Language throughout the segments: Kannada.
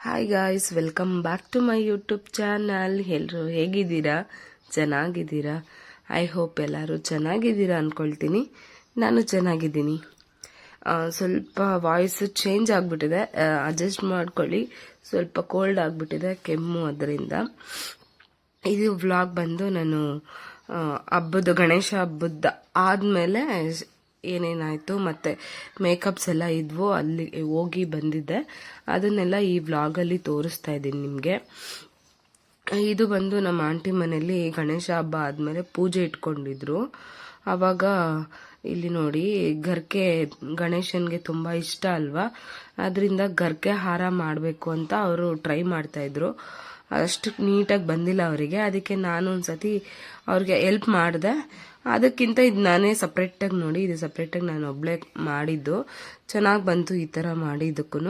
Hi guys welcome back to my YouTube channel ಎಲ್ಲರೂ ಹೇಗಿದ್ದೀರಾ? ಚೆನ್ನಾಗಿದ್ದೀರಾ? ಐ ಹೋಪ್ ಎಲ್ಲರೂ ಚೆನ್ನಾಗಿದ್ದೀರಾ ಅಂದ್ಕೊಳ್ತೀನಿ ನಾನು ಚೆನ್ನಾಗಿದ್ದೀನಿ. ಸ್ವಲ್ಪ ವಾಯ್ಸ್ ಚೇಂಜ್ ಆಗಿಬಿಟ್ಟಿದೆ. ಅಡ್ಜಸ್ಟ್ ಮಾಡ್ಕೊಳ್ಳಿ. ಸ್ವಲ್ಪ ಕೋಲ್ಡ್ ಆಗಿಬಿಟ್ಟಿದೆ, ಕೆಮ್ಮು ಅದರಿಂದ. ಇದು ವ್ಲಾಗ್ ಬಂದು ನಾನು ಹಬ್ಬದ ಗಣೇಶ ಹಬ್ಬದ ಆದಮೇಲೆ ಏನೇನಾಯಿತು ಮತ್ತು ಮೇಕಪ್ಸ್ ಎಲ್ಲ ಇದ್ವು, ಅಲ್ಲಿ ಹೋಗಿ ಬಂದಿದ್ದೆ. ಅದನ್ನೆಲ್ಲ ಈ ವ್ಲಾಗಲ್ಲಿ ತೋರಿಸ್ತಾ ಇದ್ದೀನಿ ನಿಮಗೆ. ಇದು ಬಂದು ನಮ್ಮ ಆಂಟಿ ಮನೆಯಲ್ಲಿ ಗಣೇಶ ಹಬ್ಬ ಆದಮೇಲೆ ಪೂಜೆ ಇಟ್ಕೊಂಡಿದ್ರು. ಆವಾಗ ಇಲ್ಲಿ ನೋಡಿ ಗರ್ಕೆ ಗಣೇಶನ್ಗೆ ತುಂಬ ಇಷ್ಟ ಅಲ್ವಾ? ಅದರಿಂದ ಗರ್ಕೆ ಹಾರ ಮಾಡಬೇಕು ಅಂತ ಅವರು ಟ್ರೈ ಮಾಡ್ತಾ ಇದ್ರು. ಅಷ್ಟು ನೀಟಾಗಿ ಬಂದಿಲ್ಲ ಅವರಿಗೆ. ಅದಕ್ಕೆ ನಾನು ಒಂದ್ಸತಿ ಅವ್ರಿಗೆ ಹೆಲ್ಪ್ ಮಾಡಿದೆ. ಅದಕ್ಕಿಂತ ಇದು ನಾನೇ ಸಪ್ರೇಟಾಗಿ ನೋಡಿ, ಇದು ಸಪ್ರೇಟಾಗಿ ನಾನು ಒಬ್ಬಳೇ ಮಾಡಿದ್ದು. ಚೆನ್ನಾಗಿ ಬಂತು ಈ ಥರ ಮಾಡಿದ್ದಕ್ಕೂ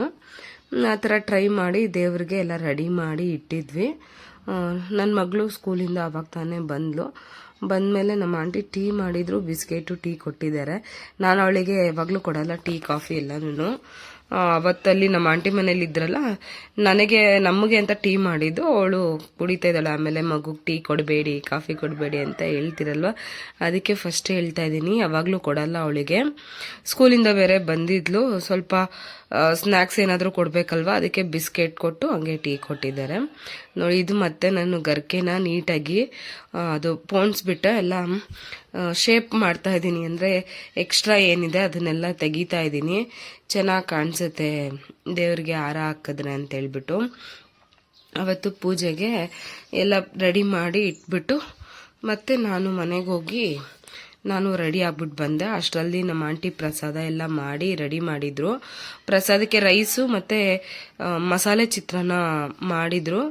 ಆ ಥರ ಟ್ರೈ ಮಾಡಿ ದೇವ್ರಿಗೆ ಎಲ್ಲ ರೆಡಿ ಮಾಡಿ ಇಟ್ಟಿದ್ವಿ. ನನ್ನ ಮಗಳು ಸ್ಕೂಲಿಂದ ಅವಾಗ ತಾನೇ ಬಂದ್ಲು. ಬಂದಮೇಲೆ ನಮ್ಮ ಆಂಟಿ ಟೀ ಮಾಡಿದ್ರು, ಬಿಸ್ಕೆಟು ಟೀ ಕೊಟ್ಟಿದ್ದಾರೆ. ನಾನು ಅವಳಿಗೆ ಯಾವಾಗಲೂ ಕೊಡಲ್ಲ, ಟೀ, ಕಾಫಿ ಎಲ್ಲನೂ ಅವತ್ತಲ್ಲಿ ನಮ್ಮ ಆಂಟಿ ಮನೇಲಿ ಇದ್ರಲ್ಲ, ನನಗೆ, ನಮಗೆ ಅಂತ ಟೀ ಮಾಡಿದ್ದು, ಅವಳು ಕುಡಿತಾ ಇದ್ದಾಳೆ, ಆಮೇಲೆ ಮಗುಗೆ ಟೀ ಕೊಡಬೇಡಿ, ಕಾಫಿ ಕೊಡಬೇಡಿ ಅಂತ ಹೇಳ್ತಿರಲ್ವ? ಅದಕ್ಕೆ ಫಸ್ಟ್ ಹೇಳ್ತಾ ಇದ್ದೀನಿ, ಯಾವಾಗಲೂ ಕೊಡಲ್ಲ ಅವಳಿಗೆ. ಸ್ಕೂಲಿಂದ ಬೇರೆ ಬಂದಿದ್ಲು, ಸ್ವಲ್ಪ ಸ್ನ್ಯಾಕ್ಸ್ ಏನಾದರೂ ಕೊಡಬೇಕಲ್ವ? ಅದಕ್ಕೆ ಬಿಸ್ಕೆಟ್ ಕೊಟ್ಟು ಹಂಗೆ ಟೀ ಕೊಟ್ಟಿದ್ದಾರೆ. ನೋಡಿ, ಇದು ಮತ್ತೆ ನಾನು ಗರ್ಕೆನ ನೀಟಾಗಿ ಅದು ಪೋಣಿಸ್ಬಿಟ್ಟು ಎಲ್ಲ ಶೇಪ್ ಮಾಡ್ತಾ ಇದ್ದೀನಿ. ಅಂದರೆ ಎಕ್ಸ್ಟ್ರಾ ಏನಿದೆ ಅದನ್ನೆಲ್ಲ ತೆಗಿತಾ ಇದ್ದೀನಿ. ಚೆನ್ನಾಗಿ ಕಾಣಿಸುತ್ತೆ ದೇವ್ರಿಗೆ ಹಾರ ಹಾಕಿದ್ರೆ ಅಂತ ಹೇಳ್ಬಿಟ್ಟು ಅವತ್ತು ಪೂಜೆಗೆ ಎಲ್ಲ ರೆಡಿ ಮಾಡಿ ಇಟ್ಬಿಟ್ಟು ಮತ್ತೆ ನಾನು ಮನೆಗೆ ಹೋಗಿ ನಾನು ರೆಡಿ ಆಗ್ಬಿಟ್ಟು ಬಂದೆ. ಅಷ್ಟರಲ್ಲಿ ನಮ್ಮ ಆಂಟಿ ಪ್ರಸಾದ ಎಲ್ಲ ಮಾಡಿ ರೆಡಿ ಮಾಡಿದ್ರು. ಪ್ರಸಾದಕ್ಕೆ ರೈಸು ಮತ್ತು ಮಸಾಲೆ ಚಿತ್ರಾನ್ನ ಮಾಡಿದರು.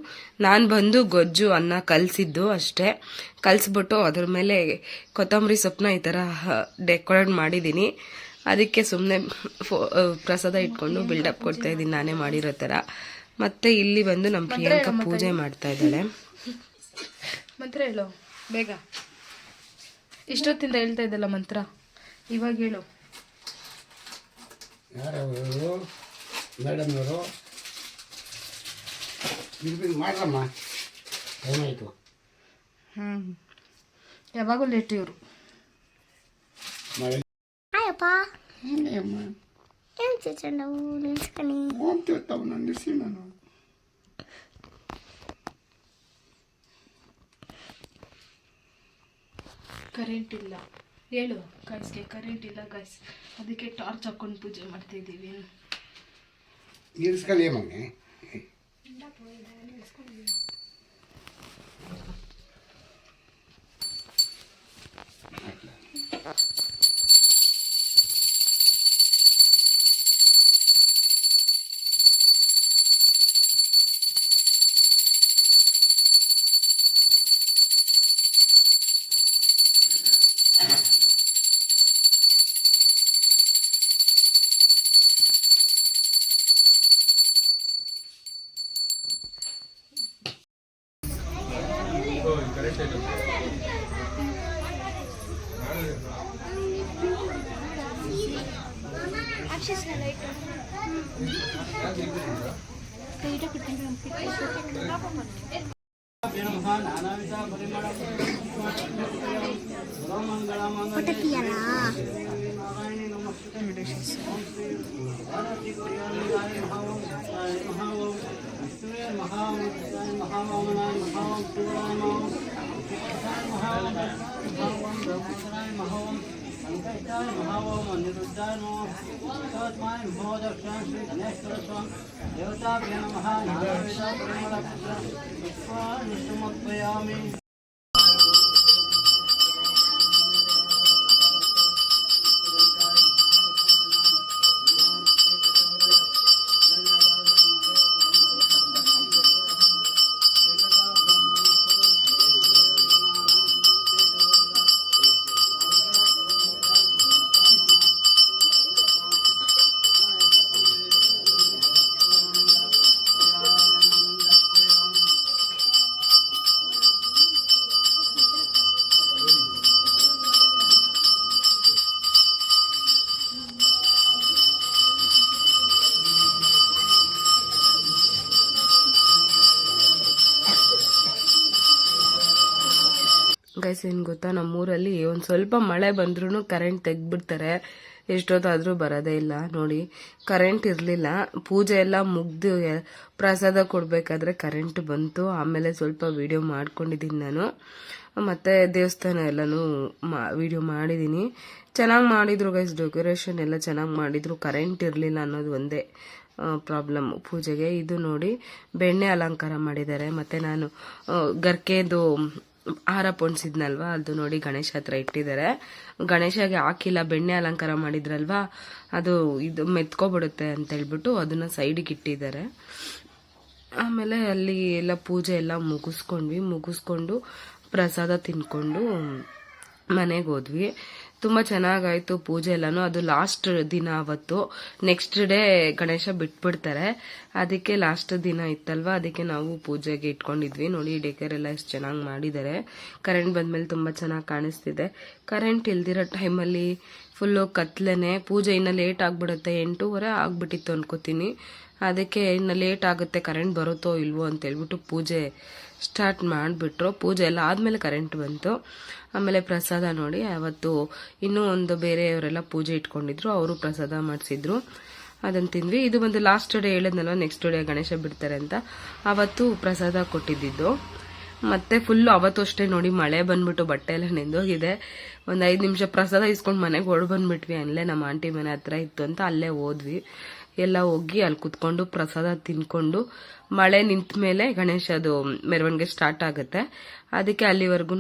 ನಾನು ಬಂದು ಗೊಜ್ಜು, ಅನ್ನ ಕಲಸಿದ್ದು ಅಷ್ಟೇ. ಕಲಿಸ್ಬಿಟ್ಟು ಅದ್ರ ಮೇಲೆ ಕೊತ್ತಂಬರಿ ಸೊಪ್ಪನ್ನ ಈ ಥರ ಡೆಕೋರೇಟ್ ಮಾಡಿದ್ದೀನಿ ಅದಕ್ಕೆ ಸುಮ್ಮನೆ ಫೋ ಪ್ರಸಾದ ಇಟ್ಕೊಂಡು ಬಿಲ್ಡಪ್ ಕೊಡ್ತಾ ಇದ್ದೀನಿ. ನಾನೇ ಮಾಡಿರೋ ಥರ. ಮತ್ತೆ ಇಲ್ಲಿ ಬಂದು ನಮ್ಮ ಪ್ರಿಯಾಂಕಾ ಪೂಜೆ ಮಾಡ್ತಾ ಇದ್ದಾಳೆ. ಮಂತ್ರ ಹೇಳು ಬೇಗ. ಇಷ್ಟೊತ್ತಿಂದ ಹೇಳ್ತಾ ಇದ್ದಲ್ಲ ಮಂತ್ರ. ಇವಾಗ ಹೇಳು. ಮೇಡಮ್ನವರು? ಇದು ಮಾಡ್ರಮ್ಮ. ಏನಾಯಿತು ಹ್ಞೂ ಯಾವಾಗೂ ಲೇಟ್ ಇವರು. ಹಾಯಪ್ಪ ಹೇಗೆ ಅಮ್ಮ. ಏನು ಚಿತ್ರಣವು ನಿಲ್ಸ್ಕಣಿ ಹೋಗ್ತಿರ್ತಾವ ನಂದಿಸಿ ನಾನು ಕರೆಂಟ್ ಇಲ್ಲ. ಹೇಳು ಗೈಸ್ಗೆ ಕರೆಂಟ್ ಇಲ್ಲ ಗೈಸ್ ಅದಕ್ಕೆ ಟಾರ್ಚ್ ಹಾಕೊಂಡು ಪೂಜೆ ಮಾಡ್ತಾ ಇದ್ದೀವಿ. మహావోం మహావోం మహావోం మహావోం ब्रह्मचराय महोम पंकजाय महावोम अनिरुद्धाय नमो सर्वस्माय महोदक्षाय श्री गणेश्वर स्वामी देवताभ्य नमः नागवेदा प्रेमलक्ष्य विश्वानिष्टमुत्पयामि ಗೈಸ್ ಏನು ಗೊತ್ತಾ? ನಮ್ಮೂರಲ್ಲಿ ಒಂದು ಸ್ವಲ್ಪ ಮಳೆ ಬಂದ್ರೂ ಕರೆಂಟ್ ತೆಗ್ದ್ಬಿಡ್ತಾರೆ. ಎಷ್ಟೊತ್ತಾದರೂ ಬರೋದೇ ಇಲ್ಲ ನೋಡಿ. ಕರೆಂಟ್ ಇರಲಿಲ್ಲ. ಪೂಜೆ ಎಲ್ಲ ಮುಗ್ದು ಪ್ರಸಾದ ಕೊಡಬೇಕಾದ್ರೆ ಕರೆಂಟ್ ಬಂತು. ಆಮೇಲೆ ಸ್ವಲ್ಪ ವಿಡಿಯೋ ಮಾಡ್ಕೊಂಡಿದ್ದೀನಿ ನಾನು. ಮತ್ತು ದೇವಸ್ಥಾನ ಎಲ್ಲನೂ ಮಾ ವಿಡಿಯೋ ಮಾಡಿದ್ದೀನಿ ಚೆನ್ನಾಗಿ ಮಾಡಿದ್ರು ಗೈಸ್ ಡೆಕೋರೇಷನ್ ಎಲ್ಲ ಚೆನ್ನಾಗಿ ಮಾಡಿದ್ರು. ಕರೆಂಟ್ ಇರಲಿಲ್ಲ ಅನ್ನೋದು ಒಂದೇ ಪ್ರಾಬ್ಲಮ್ ಪೂಜೆಗೆ. ಇದು ನೋಡಿ, ಬೆಣ್ಣೆ ಅಲಂಕಾರ ಮಾಡಿದ್ದಾರೆ. ಮತ್ತು ನಾನು ಗರ್ಕೆದು ಹಾರ ಪೊಣ್ಸಿದ್ನಲ್ವ ಅದು ನೋಡಿ ಗಣೇಶ ಹತ್ರ ಇಟ್ಟಿದ್ದಾರೆ. ಗಣೇಶಗೆ ಹಾಕಿಲ್ಲ, ಬೆಣ್ಣೆ ಅಲಂಕಾರ ಮಾಡಿದ್ರಲ್ವಾ? ಅದು ಇದು ಮೆತ್ಕೊಬಿಡುತ್ತೆ ಅಂತ ಹೇಳ್ಬಿಟ್ಟು ಅದನ್ನ ಸೈಡಿಗೆ ಇಟ್ಟಿದ್ದಾರೆ. ಆಮೇಲೆ ಅಲ್ಲಿ ಎಲ್ಲ ಪೂಜೆ ಎಲ್ಲ ಮುಗಿಸ್ಕೊಂಡ್ವಿ. ಮುಗಿಸ್ಕೊಂಡು ಪ್ರಸಾದ ತಿನ್ಕೊಂಡು ಮನೆಗೆ ಹೋದ್ವಿ. ತುಂಬ ಚೆನ್ನಾಗಾಯ್ತು ಪೂಜೆ ಎಲ್ಲಾನು. ಅದು ಲಾಸ್ಟ್ ದಿನ ಅವತ್ತು. ನೆಕ್ಸ್ಟ್ ಡೇ ಗಣೇಶ ಬಿಟ್ಬಿಡ್ತಾರೆ. ಅದಕ್ಕೆ ಲಾಸ್ಟ್ ದಿನ ಇತ್ತಲ್ವ? ಅದಕ್ಕೆ ನಾವು ಪೂಜೆಗೆ ಇಟ್ಕೊಂಡಿದ್ವಿ. ನೋಡಿ ಡೇಕರ್ ಎಲ್ಲ ಎಷ್ಟು ಚೆನ್ನಾಗಿ ಮಾಡಿದ್ದಾರೆ. ಕರೆಂಟ್ ಬಂದ್ಮೇಲೆ ತುಂಬ ಚೆನ್ನಾಗಿ ಕಾಣಿಸ್ತಿದೆ. ಕರೆಂಟ್ ಇಲ್ದಿರೋ ಟೈಮಲ್ಲಿ ಫುಲ್ಲು ಕತ್ಲೇನೆ ಪೂಜೆ ಇನ್ನೂ ಲೇಟ್ ಆಗಿಬಿಡುತ್ತೆ. ಎಂಟೂವರೆ ಆಗ್ಬಿಟ್ಟಿತ್ತು ಅನ್ಕೋತೀನಿ. ಅದಕ್ಕೆ ಇನ್ನು ಲೇಟ್ ಆಗುತ್ತೆ ಕರೆಂಟ್ ಬರುತ್ತೋ ಇಲ್ವೋ ಅಂತ ಹೇಳ್ಬಿಟ್ಟು ಪೂಜೆ ಸ್ಟಾರ್ಟ್ ಮಾಡಿಬಿಟ್ರು. ಪೂಜೆ ಎಲ್ಲ ಆದಮೇಲೆ ಕರೆಂಟ್ ಬಂತು. ಆಮೇಲೆ ಪ್ರಸಾದ ನೋಡಿ ಅವತ್ತು ಇನ್ನೂ ಒಂದು ಬೇರೆಯವರೆಲ್ಲ ಪೂಜೆ ಇಟ್ಕೊಂಡಿದ್ರು. ಅವರು ಪ್ರಸಾದ ಮಾಡಿಸಿದ್ರು. ಅದನ್ನು ತಿಂದ್ವಿ. ಇದು ಬಂದು ಲಾಸ್ಟ್ ಡೇ ಹೇಳಿದ್ನಲ್ಲ ನೆಕ್ಸ್ಟ್ ಡೇ ಗಣೇಶ ಬಿಡ್ತಾರೆ ಅಂತ. ಅವತ್ತು ಪ್ರಸಾದ ಕೊಟ್ಟಿದ್ದಿದ್ದು. ಮತ್ತೆ ಫುಲ್ಲು ಅವತ್ತು ಅಷ್ಟೇ ನೋಡಿ ಮಳೆ ಬಂದ್ಬಿಟ್ಟು ಬಟ್ಟೆ ಎಲ್ಲ ನೆಂದೋಗಿದೆ. ಒಂದು ಐದು ನಿಮಿಷ ಪ್ರಸಾದ ಇಸ್ಕೊಂಡು ಮನೆಗೆ ಹೊಡ್ ಬಂದ್ಬಿಟ್ವಿ. ಅಲ್ಲೇ ನಮ್ಮ ಆಂಟಿ ಮನೆ ಹತ್ರ ಇತ್ತು ಅಂತ ಅಲ್ಲೇ ಹೋದ್ವಿ. ಎಲ್ಲ ಹೋಗಿ ಅಲ್ಲಿ ಕುತ್ಕೊಂಡು ಪ್ರಸಾದ ತಿನ್ಕೊಂಡು ಮಳೆ ನಿಂತ ಮೇಲೆ ಗಣೇಶ ಅದು ಮೆರವಣಿಗೆ ಸ್ಟಾರ್ಟ್ ಆಗುತ್ತೆ. ಅದಕ್ಕೆ ಅಲ್ಲಿವರೆಗೂ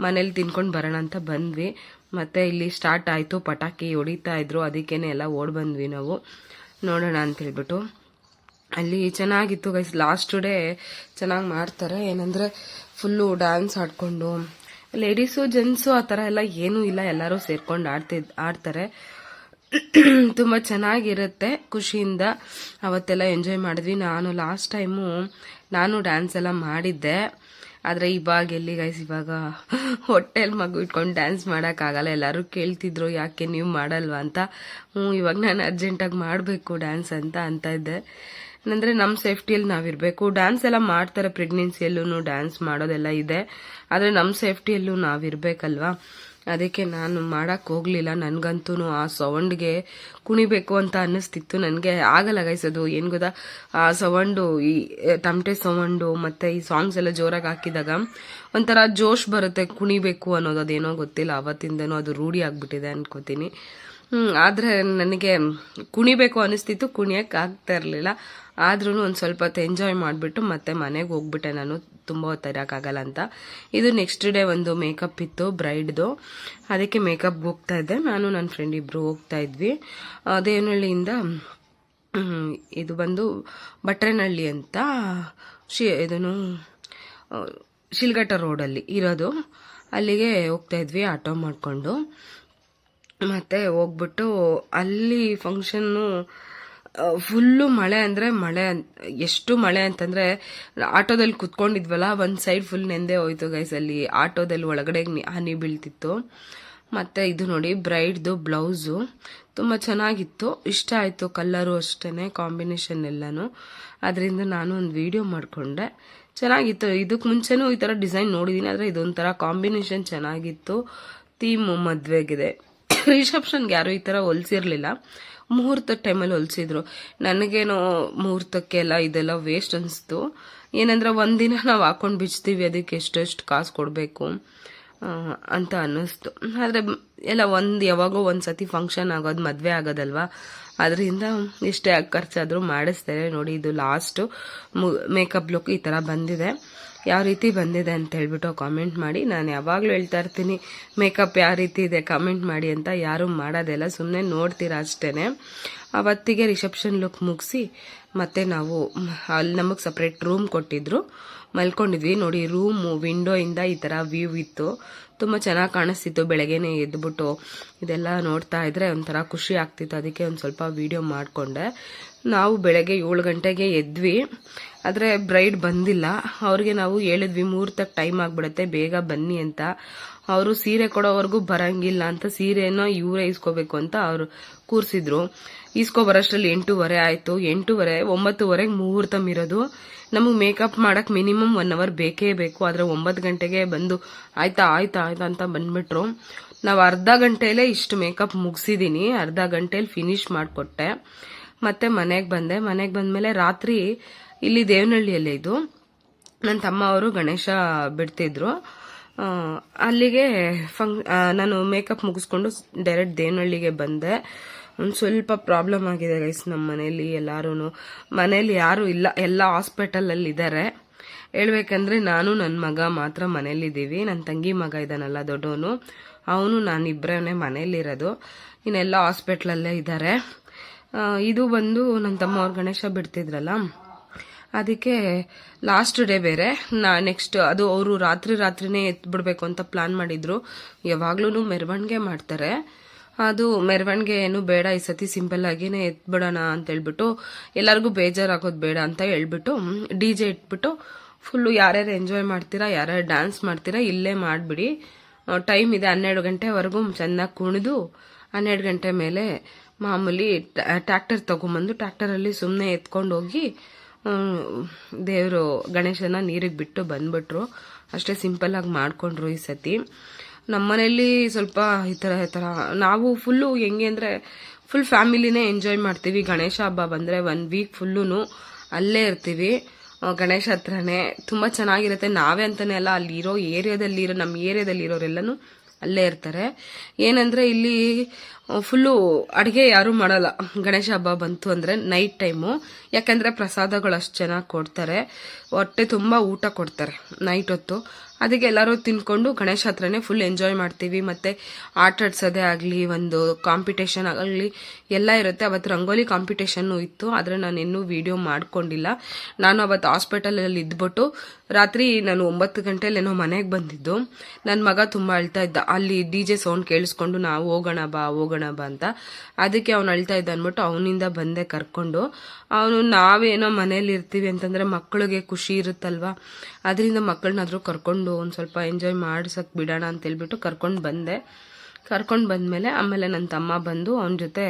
ಮನೇಲಿ ತಿನ್ಕೊಂಡು ಬರೋಣ ಅಂತ ಬಂದ್ವಿ. ಮತ್ತೆ ಇಲ್ಲಿ ಸ್ಟಾರ್ಟ್ ಆಯಿತು, ಪಟಾಕಿ ಹೊಡಿತಾ ಇದ್ರು. ಅದಕ್ಕೇನೆ ಎಲ್ಲ ಓಡ್ ಬಂದ್ವಿ ನಾವು. ನೋಡೋಣ ಅಂತ ಹೇಳ್ಬಿಟ್ಟು. ಅಲ್ಲಿ ಚೆನ್ನಾಗಿತ್ತು ಗೈಸ್ ಲಾಸ್ಟ್ ಡೇ ಚೆನ್ನಾಗಿ ಮಾಡ್ತಾರೆ. ಏನಂದ್ರೆ ಫುಲ್ಲು ಡ್ಯಾನ್ಸ್ ಆಡ್ಕೊಂಡು. ಲೇಡೀಸು ಜೆಂಟ್ಸು ಆ ಥರ ಎಲ್ಲ ಏನೂ ಇಲ್ಲ. ಎಲ್ಲರೂ ಸೇರ್ಕೊಂಡು ಆಡ್ತಿದ್ ಆಡ್ತಾರೆ. ತುಂಬ ಚೆನ್ನಾಗಿರುತ್ತೆ ಖುಷಿಯಿಂದ ಅವತ್ತೆಲ್ಲ ಎಂಜಾಯ್ ಮಾಡಿದ್ವಿ. ನಾನು ಲಾಸ್ಟ್ ಟೈಮು ನಾನು ಡ್ಯಾನ್ಸ್ ಎಲ್ಲ ಮಾಡಿದ್ದೆ. ಆದರೆ ಇವಾಗ ಎಲ್ಲಿ ಗೈಸ್ ಇವಾಗ ಹೊಟ್ಟೆಲ್ ಮಗು ಇಟ್ಕೊಂಡು ಡ್ಯಾನ್ಸ್ ಮಾಡೋಕ್ಕಾಗಲ್ಲ. ಎಲ್ಲರೂ ಕೇಳ್ತಿದ್ರು, ಯಾಕೆ ನೀವು ಮಾಡಲ್ವಾ? ಅಂತ. ಹ್ಞೂ ಇವಾಗ ನಾನು ಅರ್ಜೆಂಟಾಗಿ ಮಾಡಬೇಕು ಡ್ಯಾನ್ಸ್ ಅಂತ ಅಂತ ಇದ್ದೆ. ಅಂದರೆ ನಮ್ಮ ಸೇಫ್ಟಿಯಲ್ಲಿ ನಾವಿರಬೇಕು ಡ್ಯಾನ್ಸ್ ಎಲ್ಲ ಮಾಡ್ತಾರೆ ಪ್ರೆಗ್ನೆನ್ಸಿಯಲ್ಲೂ ಡ್ಯಾನ್ಸ್ ಮಾಡೋದೆಲ್ಲ ಇದೆ. ಆದರೆ ನಮ್ಮ ಸೇಫ್ಟಿಯಲ್ಲೂ ನಾವಿರಬೇಕಲ್ವಾ ಅದಕ್ಕೆ ನಾನು ಮಾಡಕ್ಕೆ ಹೋಗಲಿಲ್ಲ. ನನಗಂತೂ ಆ ಸೌಂಡ್ಗೆ ಕುಣಿಬೇಕು ಅಂತ ಅನ್ನಿಸ್ತಿತ್ತು. ನನಗೆ ಆಗಲ್ಲ ಗೈಸೋದು ಏನು ಗೊತ್ತಾ? ಆ ಸೌಂಡು, ಈ ತಮಟೆ ಸೌಂಡು ಮತ್ತು ಈ ಸಾಂಗ್ಸ್ ಎಲ್ಲ ಜೋರಾಗಿ ಹಾಕಿದಾಗ ಒಂಥರ ಜೋಶ್ ಬರುತ್ತೆ ಕುಣಿಬೇಕು ಅನ್ನೋದು. ಅದೇನೋ ಗೊತ್ತಿಲ್ಲ. ಅವತ್ತಿಂದನೂ ಅದು ರೂಢಿ ಆಗಿಬಿಟ್ಟಿದೆ ಅನ್ಕೋತೀನಿ. ಆದ್ರೆ ನನಗೆ ಕುಣಿಬೇಕು ಅನಿಸ್ತಿತ್ತು ಕುಣಿಯಕ್ಕೆ ಆಗ್ತಾ ಇರಲಿಲ್ಲ. ಆದ್ರೂ ಒಂದು ಸ್ವಲ್ಪ ಹೊತ್ತು ಎಂಜಾಯ್ ಮಾಡಿಬಿಟ್ಟು ಮತ್ತೆ ಮನೆಗೆ ಹೋಗ್ಬಿಟ್ಟೆ ನಾನು. ತುಂಬ ಹೊತ್ತು ಇರೋಕ್ಕಾಗಲ್ಲ ಅಂತ. ಇದು ನೆಕ್ಸ್ಟ್ ಡೇ ಒಂದು ಮೇಕಪ್ ಇತ್ತು ಬ್ರೈಡ್ದು ಅದಕ್ಕೆ ಮೇಕಪ್ಗೆ ಹೋಗ್ತಾ ಇದ್ದೆ. ನಾನು ನನ್ನ ಫ್ರೆಂಡ್ ಇಬ್ಬರು ಹೋಗ್ತಾ ಇದ್ವಿ. ದೇವನಹಳ್ಳಿಯಿಂದ ಇದು ಬಂದು ಬಟ್ರೇನಹಳ್ಳಿ ಅಂತ, ಶಿ, ಇದನ್ನು ಶಿಲ್ಘಟ್ಟ ರೋಡಲ್ಲಿ ಇರೋದು. ಅಲ್ಲಿಗೆ ಹೋಗ್ತಾ ಇದ್ವಿ, ಆಟೋ ಮಾಡಿಕೊಂಡು. ಮತ್ತೆ ಹೋಗ್ಬಿಟ್ಟು ಅಲ್ಲಿ ಫಂಕ್ಷನ್ನು ಫುಲ್ಲು ಮಳೆ ಅಂದರೆ ಮಳೆ ಎಷ್ಟು ಮಳೆ ಅಂತಂದರೆ ಆಟೋದಲ್ಲಿ ಕುತ್ಕೊಂಡಿದ್ವಲ್ಲ, ಒಂದು ಸೈಡ್ ಫುಲ್ ನೆಂದೆ ಹೋಯ್ತು ಗೈಸ್ ಅಲ್ಲಿ. ಆಟೋದಲ್ಲಿ ಒಳಗಡೆ ಹನಿ ಬೀಳ್ತಿತ್ತು. ಮತ್ತು ಇದು ನೋಡಿ, ಬ್ರೈಡ್ದು ಬ್ಲೌಸು. ತುಂಬ ಚೆನ್ನಾಗಿತ್ತು. ಇಷ್ಟ ಆಯಿತು ಕಲ್ಲರು ಅಷ್ಟೇ ಕಾಂಬಿನೇಷನ್ ಎಲ್ಲನೂ. ಅದರಿಂದ ನಾನು ಒಂದು ವಿಡಿಯೋ ಮಾಡಿಕೊಂಡೆ. ಚೆನ್ನಾಗಿತ್ತು. ಇದಕ್ಕೆ ಮುಂಚೆನೂ ಈ ಥರ ಡಿಸೈನ್ ನೋಡಿದ್ದೀನಿ ಆದರೆ ಇದೊಂಥರ ಕಾಂಬಿನೇಷನ್ ಚೆನ್ನಾಗಿತ್ತು. ಥೀಮು ಮದುವೆಗಿದೆ. ರಿಸೆಪ್ಷನ್ಗೆ ಯಾರು ಈ ಥರ ಹೊಲ್ಸಿರ್ಲಿಲ್ಲ. ಮುಹೂರ್ತದ ಟೈಮಲ್ಲಿ ಹೊಲ್ಸಿದ್ರು. ನನಗೇನೋ ಮುಹೂರ್ತಕ್ಕೆಲ್ಲ ಇದೆಲ್ಲ ವೇಸ್ಟ್ ಅನಿಸ್ತು. ಏನಂದ್ರೆ ಒಂದಿನ ನಾವು ಹಾಕೊಂಡು ಬಿಚ್ತೀವಿ, ಅದಕ್ಕೆ ಎಷ್ಟೆಷ್ಟು ಕಾಸು ಕೊಡಬೇಕು ಅಂತ ಅನ್ನಿಸ್ತು. ಆದರೆ ಎಲ್ಲ ಒಂದು ಯಾವಾಗೋ ಒಂದು ಸತಿ ಫಂಕ್ಷನ್ ಆಗೋದು ಮದುವೆ ಆಗೋದಲ್ವಾ? ಅದರಿಂದ ಎಷ್ಟೇ ಖರ್ಚಾದರೂ ಮಾಡಿಸ್ತಾರೆ. ನೋಡಿ, ಇದು ಲಾಸ್ಟು ಮೇಕಪ್ ಲುಕ್ ಈ ಥರ ಬಂದಿದೆ. ಯಾವ ರೀತಿ ಬಂದಿದೆ ಅಂತ ಹೇಳ್ಬಿಟ್ಟು ಕಾಮೆಂಟ್ ಮಾಡಿ. ನಾನು ಯಾವಾಗಲೂ ಹೇಳ್ತಾ ಇರ್ತೀನಿ ಮೇಕಪ್ ಯಾವ ರೀತಿ ಇದೆ ಕಾಮೆಂಟ್ ಮಾಡಿ ಅಂತ ಯಾರೂ ಮಾಡೋದಿಲ್ಲ ಸುಮ್ಮನೆ ನೋಡ್ತೀರ ಅಷ್ಟೇ ಅವತ್ತಿಗೆ ರಿಸೆಪ್ಷನ್ ಲುಕ್ ಮುಗಿಸಿ, ಮತ್ತೆ ನಾವು ಅಲ್ಲಿ ನಮಗೆ ಸಪ್ರೇಟ್ ರೂಮ್ ಕೊಟ್ಟಿದ್ರು. ಮಲ್ಕೊಂಡಿದ್ವಿ. ನೋಡಿ ರೂಮು ವಿಂಡೋಯಿಂದ ಈ ಥರ ವ್ಯೂ ಇತ್ತು. ತುಂಬ ಚೆನ್ನಾಗಿ ಕಾಣಿಸ್ತಿತ್ತು. ಬೆಳಗ್ಗೆನೆ ಎದ್ದುಬಿಟ್ಟು ಇದೆಲ್ಲ ನೋಡ್ತಾ ಇದ್ರೆ ಒಂಥರ ಖುಷಿ ಆಗ್ತಿತ್ತು. ಅದಕ್ಕೆ ಒಂದು ಸ್ವಲ್ಪ ವಿಡಿಯೋ ಮಾಡಿಕೊಂಡೆ. ನಾವು ಬೆಳಗ್ಗೆ ಏಳು ಗಂಟೆಗೆ ಎದ್ವಿ. ಆದರೆ ಬ್ರೈಡ್ ಬಂದಿಲ್ಲ. ಅವ್ರಿಗೆ ನಾವು ಹೇಳಿದ್ವಿ, ಮುಹೂರ್ತಕ್ಕೆ ಟೈಮ್ ಆಗಿಬಿಡುತ್ತೆ, ಬೇಗ ಬನ್ನಿ ಅಂತ. ಅವರು ಸೀರೆ ಕೊಡೋವರೆಗೂ ಬರಂಗಿಲ್ಲ ಅಂತ ಸೀರೆಯನ್ನು ಇವರೇ ಇಸ್ಕೋಬೇಕು ಅಂತ ಅವರು ಕೂರಿಸಿದ್ರು. ಈಸ್ಕೊ ಬರೋಷ್ಟ್ರಲ್ಲಿ ಎಂಟೂವರೆ ಆಯಿತು. ಎಂಟೂವರೆ ಒಂಬತ್ತುವರೆಗೆ ಮುಹೂರ್ತ ಇರೋದು. ನಮಗೆ ಮೇಕಪ್ ಮಾಡೋಕ್ಕೆ ಮಿನಿಮಮ್ ಒನ್ ಅವರ್ ಬೇಕೇ ಬೇಕು. ಆದರೆ ಒಂಬತ್ತು ಗಂಟೆಗೆ ಬಂದು ಆಯ್ತಾ ಆಯ್ತಾ ಆಯ್ತಾ ಅಂತ ಬಂದ್ಬಿಟ್ರು. ನಾವು ಅರ್ಧ ಗಂಟೆಯಲ್ಲೇ ಇಷ್ಟು ಮೇಕಪ್ ಮುಗಿಸಿದ್ದೀನಿ ಅರ್ಧ ಗಂಟೆಯಲ್ಲಿ ಫಿನಿಶ್ ಮಾಡಿಕೊಟ್ಟೆ. ಮತ್ತೆ ಮನೆಗೆ ಬಂದೆ. ಮನೆಗೆ ಬಂದಮೇಲೆ ರಾತ್ರಿ ಇಲ್ಲಿ ದೇವನಹಳ್ಳಿಯಲ್ಲೇ ಇದು. ನನ್ನ ತಮ್ಮ ಅವರು ಗಣೇಶ ಬಿಡ್ತಿದ್ರು. ಅಲ್ಲಿಗೆ ಫಂಕ್ ನಾನು ಮೇಕಪ್ ಮುಗಿಸ್ಕೊಂಡು ಡೈರೆಕ್ಟ್ ದೇವನಹಳ್ಳಿಗೆ ಬಂದೆ. ಒಂದು ಸ್ವಲ್ಪ ಪ್ರಾಬ್ಲಮ್ ಆಗಿದೆ ಗೈಸ್ ನಮ್ಮ ಮನೇಲಿ ಎಲ್ಲರೂ ಮನೇಲಿ ಯಾರೂ ಇಲ್ಲ, ಎಲ್ಲ ಹಾಸ್ಪಿಟಲಲ್ಲಿ ಇದ್ದಾರೆ ಹೇಳ್ಬೇಕಂದ್ರೆ ನಾನು ನನ್ನ ಮಗ ಮಾತ್ರ ಮನೇಲಿದ್ದೀವಿ ನನ್ನ ತಂಗಿ ಮಗ ಇದ್ದಾನಲ್ಲ ದೊಡ್ಡವನು. ಅವನು ನಾನಿಬ್ಬರೇ ಮನೇಲಿರೋದು ಇನ್ನೆಲ್ಲ ಹಾಸ್ಪಿಟ್ಲಲ್ಲೇ ಇದ್ದಾರೆ ಇದು ಬಂದು ನನ್ನ ತಮ್ಮ ಅವ್ರ ಗಣೇಶ ಬಿಡ್ತಿದ್ರಲ್ಲ. ಅದಕ್ಕೆ ಲಾಸ್ಟ್ ಡೇ ಬೇರೆ. ನಾ ನೆಕ್ಸ್ಟ್ ಅದು ಅವರು ರಾತ್ರಿ ರಾತ್ರಿನೇ ಎತ್ಬಿಡ್ಬೇಕು ಅಂತ ಪ್ಲಾನ್ ಮಾಡಿದ್ರು. ಯಾವಾಗ್ಲೂ ಮೆರವಣಿಗೆ ಮಾಡ್ತಾರೆ. ಅದು ಮೆರವಣಿಗೆ ಏನು ಬೇಡ, ಈ ಸತಿ ಸಿಂಪಲ್ ಆಗಿನೇ ಎತ್ಬಿಡೋಣ ಅಂತ ಹೇಳ್ಬಿಟ್ಟು ಎಲ್ಲರಿಗೂ ಬೇಜಾರಾಗೋದು ಬೇಡ ಅಂತ ಹೇಳ್ಬಿಟ್ಟು ಡಿ ಜೆ ಇಟ್ಬಿಟ್ಟು ಫುಲ್ಲು ಯಾರ್ಯಾರು ಎಂಜಾಯ್ ಮಾಡ್ತೀರಾ, ಯಾರ್ಯಾರು ಡ್ಯಾನ್ಸ್ ಮಾಡ್ತೀರಾ, ಇಲ್ಲೇ ಮಾಡಿಬಿಡಿ. ಟೈಮ್ ಇದೆ ಹನ್ನೆರಡು ಗಂಟೆವರೆಗೂ ಚೆನ್ನಾಗಿ ಕುಣಿದು, ಹನ್ನೆರಡು ಗಂಟೆ ಮೇಲೆ ಮಾಮೂಲಿ ಟ್ಯಾಕ್ಟರ್ ತೊಗೊಂಬಂದು ಟ್ಯಾಕ್ಟರಲ್ಲಿ ಸುಮ್ಮನೆ ಎತ್ಕೊಂಡು ಹೋಗಿ ದೇವರು ಗಣೇಶನ ನೀರಿಗೆ ಬಿಟ್ಟು ಬಂದ್ಬಿಟ್ರು. ಅಷ್ಟೇ ಸಿಂಪಲ್ಲಾಗಿ ಮಾಡಿಕೊಂಡ್ರು ಈ ಸತಿ. ನಮ್ಮನೇಲಿ ಸ್ವಲ್ಪ ಈ ಥರ ಈ ಥರ ನಾವು ಫುಲ್ಲು ಹೆಂಗೆ ಅಂದರೆ ಫುಲ್ ಫ್ಯಾಮಿಲಿನೇ ಎಂಜಾಯ್ ಮಾಡ್ತೀವಿ. ಗಣೇಶ ಹಬ್ಬ ಬಂದರೆ ಒನ್ ವೀಕ್ ಫುಲ್ಲೂ ಅಲ್ಲೇ ಇರ್ತೀವಿ. ಗಣೇಶ ಹತ್ರನೇ ತುಂಬ ಚೆನ್ನಾಗಿರುತ್ತೆ. ನಾವೇ ಅಂತಲೇ ಅಲ್ಲ, ಅಲ್ಲಿರೋ ಏರಿಯಾದಲ್ಲಿರೋ ನಮ್ಮ ಏರಿಯಾದಲ್ಲಿರೋರೆಲ್ಲನೂ ಅಲ್ಲೇ ಇರ್ತಾರೆ. ಏನಂದರೆ ಇಲ್ಲಿ ಫುಲ್ಲು ಅಡುಗೆ ಯಾರೂ ಮಾಡಲ್ಲ. ಗಣೇಶ ಹಬ್ಬ ಬಂತು ಅಂದರೆ ನೈಟ್ ಟೈಮು ಯಾಕೆಂದರೆ ಪ್ರಸಾದಗಳು ಅಷ್ಟು ಚೆನ್ನಾಗಿ ಕೊಡ್ತಾರೆ. ಹೊಟ್ಟೆ ತುಂಬ ಊಟ ಕೊಡ್ತಾರೆ ನೈಟ್ ಹೊತ್ತು. ಅದಕ್ಕೆ ಎಲ್ಲರೂ ತಿನ್ಕೊಂಡು ಗಣೇಶ ಹತ್ರನೇ ಫುಲ್ ಎಂಜಾಯ್ ಮಾಡ್ತೀವಿ. ಮತ್ತು ಆಟ ಆಡ್ಸೋದೇ ಆಗಲಿ, ಒಂದು ಕಾಂಪಿಟೇಷನ್ ಆಗಲಿ, ಎಲ್ಲ ಇರುತ್ತೆ. ಅವತ್ತು ರಂಗೋಲಿ ಕಾಂಪಿಟೇಷನ್ನು ಇತ್ತು. ಆದರೆ ನಾನು ಇನ್ನೂ ವಿಡಿಯೋ ಮಾಡ್ಕೊಂಡಿಲ್ಲ. ನಾನು ಅವತ್ತು ಹಾಸ್ಪಿಟಲಲ್ಲಿ ಇದ್ಬಿಟ್ಟು ರಾತ್ರಿ ನಾನು ಒಂಬತ್ತು ಗಂಟೆಲೇನೋ ಮನೆಗೆ ಬಂದಿದ್ದು. ನನ್ನ ಮಗ ತುಂಬ ಅಳ್ತಾ ಇದ್ದ. ಅಲ್ಲಿ ಡಿ ಜೆ ಸೌಂಡ್ ಕೇಳಿಸ್ಕೊಂಡು ನಾವು ಹೋಗೋಣ ಬಾ ಹೋಗೋಣ ಬಾ ಅಂತ. ಅದಕ್ಕೆ ಅವ್ನು ಅಳ್ತಾ ಇದ್ದ ಅಂದ್ಬಿಟ್ಟು ಅವನಿಂದ ಬಂದೆ ಕರ್ಕೊಂಡು. ಅವನು ನಾವೇನೋ ಮನೇಲಿ ಇರ್ತೀವಿ ಅಂತಂದರೆ ಮಕ್ಕಳಿಗೆ ಖುಷಿ ಇರುತ್ತಲ್ವಾ? ಅದರಿಂದ ಮಕ್ಕಳನ್ನಾದರೂ ಕರ್ಕೊಂಡು ಒಂದು ಸ್ವಲ್ಪ ಎಂಜಾಯ್ ಮಾಡ್ಸಕ್ಕೆ ಬಿಡೋಣ ಅಂತ ಹೇಳ್ಬಿಟ್ಟು ಕರ್ಕೊಂಡು ಬಂದೆ. ಕರ್ಕೊಂಡು ಬಂದಮೇಲೆ ಆಮೇಲೆ ನನ್ನ ತಮ್ಮ ಬಂದು ಅವನ ಜೊತೆ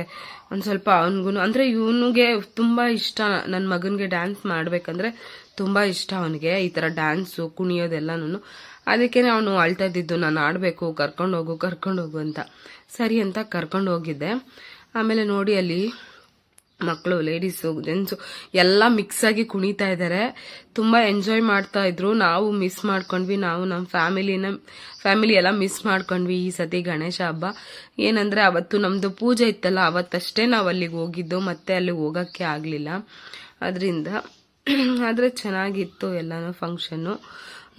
ಒಂದು ಸ್ವಲ್ಪ ಅವನಿಗೂ ಅಂದರೆ ಇವನಿಗೆ ತುಂಬ ಇಷ್ಟ ನನ್ನ ಮಗನಿಗೆ ಡ್ಯಾನ್ಸ್ ಮಾಡಬೇಕಂದ್ರೆ ತುಂಬ ಇಷ್ಟ ಅವನಿಗೆ, ಈ ಥರ ಡ್ಯಾನ್ಸು ಕುಣಿಯೋದೆಲ್ಲನೂ ಅದಕ್ಕೆ ಅವನು ಅಳ್ತಾ ನಾನು ಆಡಬೇಕು, ಕರ್ಕೊಂಡು ಹೋಗು ಕರ್ಕೊಂಡು ಹೋಗು ಅಂತ. ಸರಿ ಅಂತ ಕರ್ಕೊಂಡು ಹೋಗಿದ್ದೆ. ಆಮೇಲೆ ನೋಡಿ ಅಲ್ಲಿ ಮಕ್ಕಳು ಲೇಡೀಸು ಜೆಂಟ್ಸು ಎಲ್ಲ ಮಿಕ್ಸ್ ಆಗಿ ಕುಣಿತಾ ಇದ್ದಾರೆ ತುಂಬ ಎಂಜಾಯ್ ಮಾಡ್ತಾ ಇದ್ರು. ನಾವು ಮಿಸ್ ಮಾಡ್ಕೊಂಡ್ವಿ. ನಾವು ನಮ್ಮ ಫ್ಯಾಮಿಲಿನ ಫ್ಯಾಮಿಲಿ ಎಲ್ಲ ಮಿಸ್ ಮಾಡ್ಕೊಂಡ್ವಿ ಈ ಸತಿ ಗಣೇಶ ಹಬ್ಬ. ಏನಂದ್ರೆ ಅವತ್ತು ನಮ್ದು ಪೂಜೆ ಇತ್ತಲ್ಲ, ಅವತ್ತಷ್ಟೇ ನಾವು ಅಲ್ಲಿಗೆ ಹೋಗಿದ್ದು. ಮತ್ತೆ ಅಲ್ಲಿಗೆ ಹೋಗೋಕ್ಕೆ ಆಗಲಿಲ್ಲ. ಅದರಿಂದ ಆದರೆ ಚೆನ್ನಾಗಿತ್ತು ಎಲ್ಲನೂ ಫಂಕ್ಷನ್ನು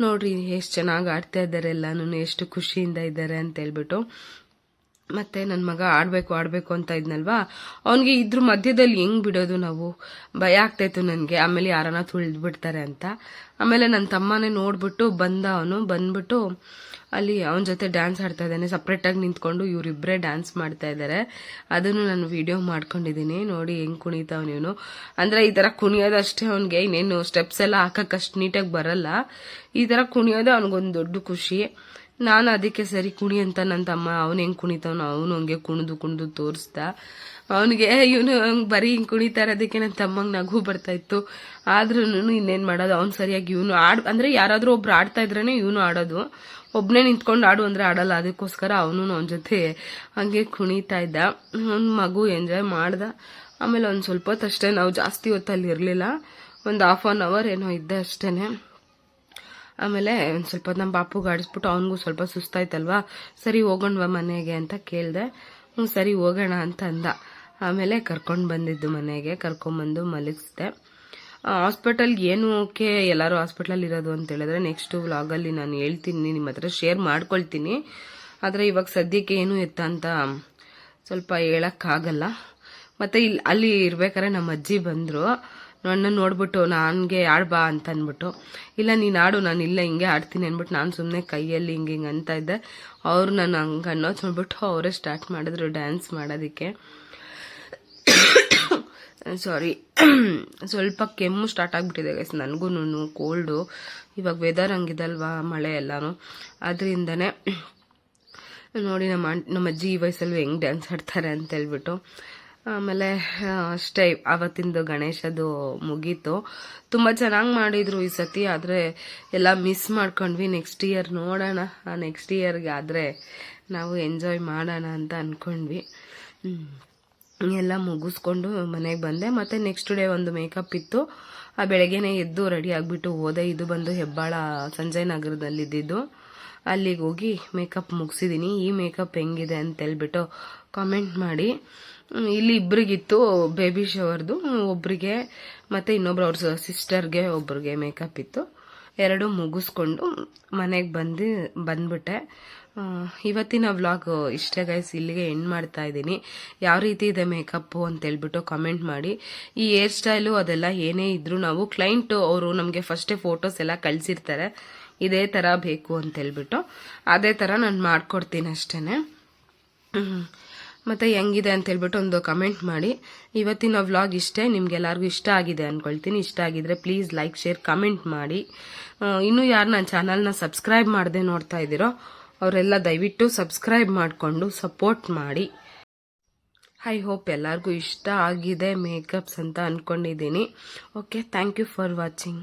ನೋಡ್ರಿ ಎಷ್ಟು ಚೆನ್ನಾಗಿ ಆಡ್ತಾ ಇದ್ದಾರೆ ಎಲ್ಲಾನು, ಎಷ್ಟು ಖುಷಿಯಿಂದ ಇದ್ದಾರೆ ಅಂತ ಹೇಳ್ಬಿಟ್ಟು. ಮತ್ತೆ ನನ್ನ ಮಗ ಆಡಬೇಕು ಆಡಬೇಕು ಅಂತ ಇದ್ನಲ್ವಾ? ಅವನಿಗೆ ಇದ್ರ ಮಧ್ಯದಲ್ಲಿ ಹೆಂಗ್ ಬಿಡೋದು ನಾವು? ಭಯ ಆಗ್ತಾಯಿತ್ತು ನನಗೆ. ಆಮೇಲೆ ಯಾರನ್ನ ತುಳಿದು ಬಿಡ್ತಾರೆ ಅಂತ. ಆಮೇಲೆ ನನ್ನ ತಮ್ಮನೇ ನೋಡ್ಬಿಟ್ಟು ಬಂದ ಅವನು. ಬಂದ್ಬಿಟ್ಟು ಅಲ್ಲಿ ಅವನ ಜೊತೆ ಡ್ಯಾನ್ಸ್ ಆಡ್ತಾ ಇದ್ದಾನೆ. ಸಪ್ರೇಟಾಗಿ ನಿಂತ್ಕೊಂಡು ಇವರಿಬ್ಬರೇ ಡ್ಯಾನ್ಸ್ ಮಾಡ್ತಾ ಇದ್ದಾರೆ ಅದನ್ನು ನಾನು ವಿಡಿಯೋ ಮಾಡ್ಕೊಂಡಿದ್ದೀನಿ ನೋಡಿ ಹೆಂಗ್ ಕುಣಿತಾವ್ ಇವನು. ಅಂದರೆ ಈ ಥರ ಕುಣಿಯೋದಷ್ಟೇ ಅವನಿಗೆ. ಇನ್ನೇನು ಸ್ಟೆಪ್ಸ್ ಎಲ್ಲ ಹಾಕಕ್ ಅಷ್ಟು ನೀಟಾಗಿ ಬರಲ್ಲ. ಈ ಥರ ಕುಣಿಯೋದೇ ಅವನಿಗೊಂದು ದೊಡ್ಡ ಖುಷಿ. ನಾನು ಅದಕ್ಕೆ ಸರಿ ಕುಣಿ ಅಂತ ನನ್ನ ತಮ್ಮ, ಅವನು ಹೆಂಗೆ ಕುಣಿತಾವನು ಅವನು ಹಂಗೆ ಕುಣಿದು ಕುಣಿದು ತೋರಿಸ್ದ. ಅವನಿಗೆ ಇವನು ಹಂಗೆ ಬರೀ ಹಿಂಗೆ ಕುಣಿತಾ ಇರೋದಕ್ಕೆ ನನ್ನ ತಮ್ಮಂಗೆ ನಗು ಬರ್ತಾ ಇತ್ತು. ಆದ್ರೂ ಇನ್ನೇನು ಮಾಡೋದು, ಅವ್ನು ಸರಿಯಾಗಿ ಇವನು ಆಡ್, ಅಂದರೆ ಯಾರಾದರೂ ಒಬ್ರು ಆಡ್ತಾ ಇದ್ರೇ ಇವನು ಆಡೋದು. ಒಬ್ಬನೇ ನಿಂತ್ಕೊಂಡು ಆಡು ಅಂದರೆ ಆಡಲ್ಲ, ಅದಕ್ಕೋಸ್ಕರ ಅವನು ಅವನ ಜೊತೆ ಹಂಗೆ ಕುಣಿತಾ ಇದ್ದ. ಅವ್ನ ಮಗು ಎಂಜಾಯ್ ಮಾಡ್ದ. ಆಮೇಲೆ ಒಂದು ಸ್ವಲ್ಪ ಹೊತ್ತು ಅಷ್ಟೇ ನಾವು ಜಾಸ್ತಿ ಹೊತ್ತು ಅಲ್ಲಿ ಇರಲಿಲ್ಲ. ಒಂದು ಹಾಫ್ ಆನ್ ಅವರ್ ಏನೋ ಇದ್ದೆ ಅಷ್ಟೇ ಆಮೇಲೆ ಒಂದು ಸ್ವಲ್ಪ ನಮ್ಮ ಬಾಪುಗೆ ಆಡಿಸ್ಬಿಟ್ಟು ಅವನಿಗೂ ಸ್ವಲ್ಪ ಸುಸ್ತಾಯ್ತಲ್ವಾ? ಸರಿ ಹೋಗೋಣವಾ ಮನೆಗೆ ಅಂತ ಕೇಳಿದೆ. ಹ್ಞೂ ಸರಿ ಹೋಗೋಣ ಅಂತ ಅಂದ. ಆಮೇಲೆ ಕರ್ಕೊಂಡು ಬಂದಿದ್ದು ಮನೆಗೆ, ಕರ್ಕೊಂಬಂದು ಮಲಗಿಸ್ದೆ. ಹಾಸ್ಪಿಟಲ್ಗೆ ಓಕೆ? ಎಲ್ಲರೂ ಹಾಸ್ಪಿಟ್ಲಲ್ಲಿ ಇರೋದು ಅಂತ ಹೇಳಿದ್ರೆ ನೆಕ್ಸ್ಟ್ ವ್ಲಾಗಲ್ಲಿ ನಾನು ಹೇಳ್ತೀನಿ ನಿಮ್ಮ ಹತ್ರ ಶೇರ್ ಮಾಡ್ಕೊಳ್ತೀನಿ. ಆದರೆ ಇವಾಗ ಸದ್ಯಕ್ಕೆ ಏನು ಎತ್ತ ಅಂತ ಸ್ವಲ್ಪ ಹೇಳೋಕ್ಕಾಗಲ್ಲ. ಮತ್ತು ಇಲ್ಲಿ ಅಲ್ಲಿ ಇರ್ಬೇಕಾದ್ರೆ ನಮ್ಮ ಅಜ್ಜಿ ಬಂದರು. ನನ್ನ ನೋಡ್ಬಿಟ್ಟು, ನನಗೆ ಆಡ್ಬಾ ಅಂತ ಅಂದ್ಬಿಟ್ಟು, ಇಲ್ಲ, ನೀನು ಆಡು, ನಾನು ಇಲ್ಲ ಹಿಂಗೆ ಆಡ್ತೀನಿ ಅಂದ್ಬಿಟ್ಟು, ನಾನು ಸುಮ್ಮನೆ ಕೈಯಲ್ಲಿ ಹಿಂಗೆ ಹಿಂಗೆ ಅಂತ ಇದ್ದೆ. ಅವ್ರು ನಾನು ಹಂಗೆ ಅನ್ನೋದು ನೋಡ್ಬಿಟ್ಟು ಅವರೇ ಸ್ಟಾರ್ಟ್ ಮಾಡಿದ್ರು ಡ್ಯಾನ್ಸ್ ಮಾಡೋದಕ್ಕೆ. ಸಾರಿ ಸ್ವಲ್ಪ ಕೆಮ್ಮು ಸ್ಟಾರ್ಟ್ ಆಗಿಬಿಟ್ಟಿದೆ ಗೈಸ್ ನನಗೂ ಕೋಲ್ಡು ಇವಾಗ ವೆದರ್ ಹಂಗಿದಲ್ವಾ, ಮಳೆ ಎಲ್ಲಾನು. ಅದರಿಂದನೇ ನೋಡಿ ನಮ್ಮ ನಮ್ಮ ಅಜ್ಜಿ ಈ ವಯಸ್ಸಲ್ಲೂ ಹೆಂಗೆ ಡ್ಯಾನ್ಸ್ ಆಡ್ತಾರೆ ಅಂತ ಹೇಳ್ಬಿಟ್ಟು ಆಮೇಲೆ ಅಷ್ಟೇ ಆವತ್ತಿಂದು ಗಣೇಶದು ಮುಗೀತು. ತುಂಬ ಚೆನ್ನಾಗಿ ಮಾಡಿದರು ಈ ಸತಿ, ಆದರೆ ಎಲ್ಲ ಮಿಸ್ ಮಾಡ್ಕೊಂಡ್ವಿ. ನೆಕ್ಸ್ಟ್ ಇಯರ್ ನೋಡೋಣ. ಆ ನೆಕ್ಸ್ಟ್ ಇಯರ್ಗೆ ಆದರೆ ನಾವು ಎಂಜಾಯ್ ಮಾಡೋಣ ಅಂತ ಅಂದ್ಕೊಂಡ್ವಿ. ಎಲ್ಲ ಮುಗಿಸ್ಕೊಂಡು ಮನೆಗೆ ಬಂದೆ. ಮತ್ತು ನೆಕ್ಸ್ಟ್ ಡೇ ಒಂದು ಮೇಕಪ್ ಇತ್ತು. ಆ, ಬೆಳಗ್ಗೆನೇ ಎದ್ದು ರೆಡಿ ಆಗಿಬಿಟ್ಟು ಹೋದೆ. ಇದು ಬಂದು ಹೆಬ್ಬಾಳ ಸಂಜಯ್ ನಗರದಲ್ಲಿದ್ದಿದ್ದು. ಅಲ್ಲಿಗೆ ಹೋಗಿ ಮೇಕಪ್ ಮುಗಿಸಿದ್ದೀನಿ ಈ ಮೇಕಪ್ ಹೆಂಗಿದೆ ಅಂತ ಹೇಳ್ಬಿಟ್ಟು ಕಾಮೆಂಟ್ ಮಾಡಿ. ಇಲ್ಲಿ ಇಬ್ಬರಿಗಿತ್ತು ಬೇಬಿ ಶವರ್ದು ಒಬ್ರಿಗೆ ಮತ್ತು ಇನ್ನೊಬ್ರು ಅವ್ರ ಸಿಸ್ಟರ್ಗೆ ಒಬ್ರಿಗೆ ಮೇಕಪ್ ಇತ್ತು. ಎರಡು ಮುಗಿಸ್ಕೊಂಡು ಮನೆಗೆ ಬಂದು, ಬಂದ್ಬಿಟ್ಟೆ. ಇವತ್ತಿನ ವ್ಲಾಗ್ ಇಷ್ಟೇ ಗೈಸ್ ಇಲ್ಲಿಗೆ ಎಂಡ್ ಮಾಡ್ತಾ ಇದ್ದೀನಿ. ಯಾವ ರೀತಿ ಇದೆ ಮೇಕಪ್ಪು ಅಂತ ಹೇಳ್ಬಿಟ್ಟು ಕಮೆಂಟ್ ಮಾಡಿ. ಈ ಹೇರ್ ಸ್ಟೈಲು ಅದೆಲ್ಲ ಏನೇ ಇದ್ರೂ ನಾವು ಕ್ಲೈಂಟ್ ಅವರು ನಮಗೆ ಫಸ್ಟೇ ಫೋಟೋಸ್ ಎಲ್ಲ ಕಳಿಸಿರ್ತಾರೆ. ಇದೇ ಥರ ಬೇಕು ಅಂತ ಹೇಳ್ಬಿಟ್ಟು. ಅದೇ ಥರ ನಾನು ಮಾಡಿಕೊಡ್ತೀನಿ ಅಷ್ಟೇ ಮತ್ತು ಹೆಂಗಿದೆ ಅಂತ ಹೇಳ್ಬಿಟ್ಟು ಒಂದು ಕಮೆಂಟ್ ಮಾಡಿ. ಇವತ್ತಿನ ವ್ಲಾಗ್ ಇಷ್ಟೇ, ನಿಮ್ಗೆಲ್ಲರಿಗೂ ಇಷ್ಟ ಆಗಿದೆ ಅಂದ್ಕೊಳ್ತೀನಿ ಇಷ್ಟ ಆಗಿದ್ರೆ ಪ್ಲೀಸ್ ಲೈಕ್ ಶೇರ್ ಕಮೆಂಟ್ ಮಾಡಿ. ಇನ್ನೂ ಯಾರು ನನ್ನ ಚಾನಲ್ನ ಸಬ್ಸ್ಕ್ರೈಬ್ ಮಾಡದೆ ನೋಡ್ತಾ ಇದ್ದೀರೋ, ಅವರೆಲ್ಲ ದಯವಿಟ್ಟು ಸಬ್ಸ್ಕ್ರೈಬ್ ಮಾಡಿಕೊಂಡು ಸಪೋರ್ಟ್ ಮಾಡಿ. ಐ ಹೋಪ್ ಎಲ್ಲರಿಗೂ ಇಷ್ಟ ಆಗಿದೆ ಮೇಕಪ್ಸ್ ಅಂತ ಅಂದ್ಕೊಂಡಿದ್ದೀನಿ okay thank you for watching